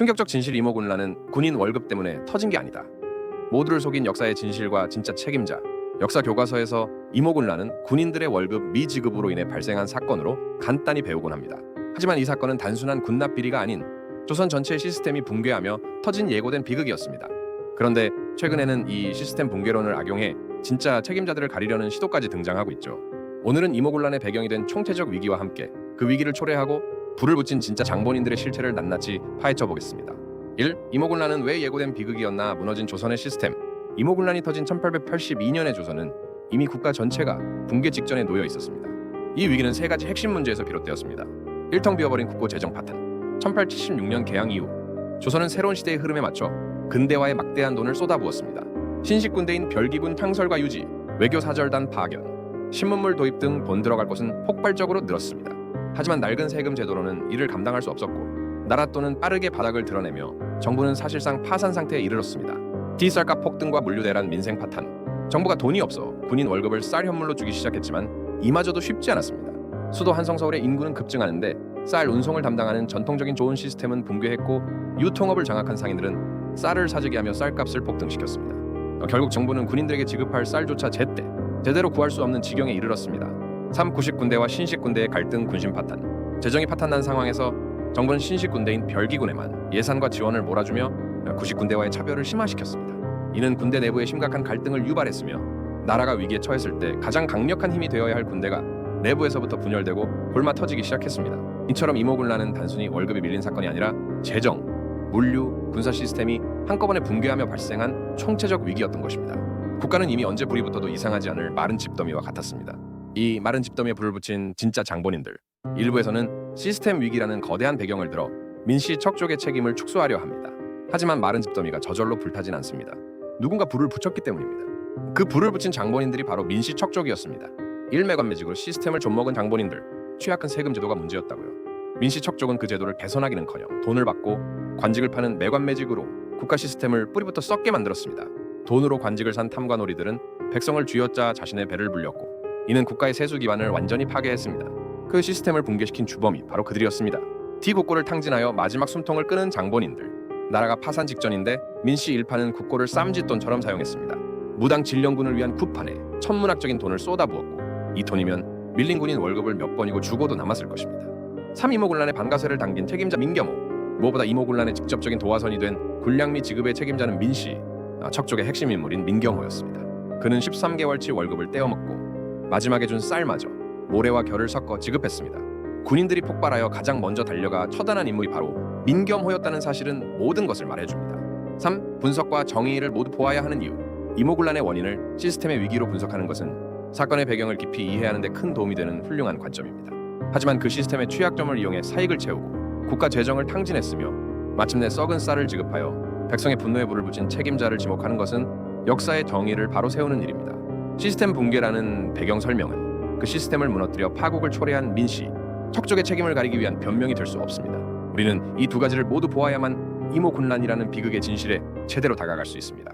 충격적 진실 이모군란은 군인 월급 때문에 터진 게 아니다. 모두를 속인 역사의 진실과 진짜 책임자. 역사 교과서에서 이모군란은 군인들의 월급 미지급으로 인해 발생한 사건으로 간단히 배우곤 합니다. 하지만 이 사건은 단순한 군납 비리가 아닌 조선 전체의 시스템이 붕괴하며 터진 예고된 비극이었습니다. 그런데 최근에는 이 시스템 붕괴론을 악용해 진짜 책임자들을 가리려는 시도까지 등장하고 있죠. 오늘은 이모군란의 배경이 된 총체적 위기와 함께 그 위기를 초래하고 불을 붙인 진짜 장본인들의 실체를 낱낱이 파헤쳐 보겠습니다. 1. 이모군란은 왜 예고된 비극이었나 무너진 조선의 시스템 이모군란이 터진 1882년의 조선은 이미 국가 전체가 붕괴 직전에 놓여 있었습니다. 이 위기는 세 가지 핵심 문제에서 비롯되었습니다. 1텅 비어버린 국고 재정 파탄 1876년 개항 이후 조선은 새로운 시대의 흐름에 맞춰 근대화에 막대한 돈을 쏟아부었습니다. 신식 군대인 별기군 창설과 유지, 외교 사절단 파견, 신문물 도입 등 돈 들어갈 곳은 폭발적으로 늘었습니다. 하지만 낡은 세금 제도로는 이를 감당할 수 없었고 나라 돈은 빠르게 바닥을 드러내며 정부는 사실상 파산 상태에 이르렀습니다. 디쌀값 폭등과 물류 대란 민생 파탄. 정부가 돈이 없어 군인 월급을 쌀 현물로 주기 시작했지만 이마저도 쉽지 않았습니다. 수도 한성 서울의 인구는 급증하는데 쌀 운송을 담당하는 전통적인 좋은 시스템은 붕괴했고 유통업을 장악한 상인들은 쌀을 사재기 하며 쌀값을 폭등시켰습니다. 어, 결국 정부는 군인들에게 지급할 쌀조차 제때 제대로 구할 수 없는 지경에 이르렀습니다. 3. 구식 군대와 신식 군대의 갈등 군심 파탄. 재정이 파탄난 상황에서 정부는 신식 군대인 별기군에만 예산과 지원을 몰아주며 구식 군대와의 차별을 심화시켰습니다. 이는 군대 내부의 심각한 갈등을 유발했으며 나라가 위기에 처했을 때 가장 강력한 힘이 되어야 할 군대가 내부에서부터 분열되고 골마 터지기 시작했습니다. 이처럼 이모군란은 단순히 월급이 밀린 사건이 아니라 재정, 물류, 군사 시스템이 한꺼번에 붕괴하며 발생한 총체적 위기였던 것입니다. 국가는 이미 언제 붙어도 이상하지 않을 마른 집더미와 같았습니다. 이 마른 집더미에 불을 붙인 진짜 장본인들 일부에서는 시스템 위기라는 거대한 배경을 들어 민씨 척족의 책임을 축소하려 합니다. 하지만 마른 집더미가 저절로 불타진 않습니다. 누군가 불을 붙였기 때문입니다. 그 불을 붙인 장본인들이 바로 민씨 척족이었습니다. 일매관매직으로 시스템을 좀먹은 장본인들 취약한 세금 제도가 문제였다고요. 민씨 척족은 그 제도를 개선하기는커녕 돈을 받고 관직을 파는 매관매직으로 국가 시스템을 뿌리부터 썩게 만들었습니다. 돈으로 관직을 산 탐관오리들은 백성을 쥐어짜 자신의 배를 불렸고 이는 국가의 세수 기반을 완전히 파괴했습니다. 그 시스템을 붕괴시킨 주범이 바로 그들이었습니다. D 국고를 탕진하여 마지막 숨통을 끄는 장본인들. 나라가 파산 직전인데 민씨 일파는 국고를 쌈짓돈처럼 사용했습니다. 무당 진령군을 위한 쿠판에 천문학적인 돈을 쏟아부었고 이 돈이면 밀린 군인 월급을 몇 번이고 주고도 남았을 것입니다. 3 이모군란의 반가세를 당긴 책임자 민경호 무엇보다 이모군란의 직접적인 도화선이 된 군량미 지급의 책임자는 민씨 아, 척족의 핵심 인물인 민경호였습니다. 그는 13개월치 월급을 떼어먹고 마지막에 준 쌀마저 모래와 결을 섞어 지급했습니다. 군인들이 폭발하여 가장 먼저 달려가 처단한 인물이 바로 민경호였다는 사실은 모든 것을 말해줍니다. 3. 분석과 정의를 모두 보아야 하는 이유 이모군란의 원인을 시스템의 위기로 분석하는 것은 사건의 배경을 깊이 이해하는 데 큰 도움이 되는 훌륭한 관점입니다. 하지만 그 시스템의 취약점을 이용해 사익을 채우고 국가 재정을 탕진했으며 마침내 썩은 쌀을 지급하여 백성의 분노에 불을 붙인 책임자를 지목하는 것은 역사의 정의를 바로 세우는 일입니다. 시스템 붕괴라는 배경 설명은 그 시스템을 무너뜨려 파국을 초래한 민 씨, 척족의 책임을 가리기 위한 변명이 될 수 없습니다. 우리는 이 두 가지를 모두 보아야만 이모군란이라는 비극의 진실에 제대로 다가갈 수 있습니다.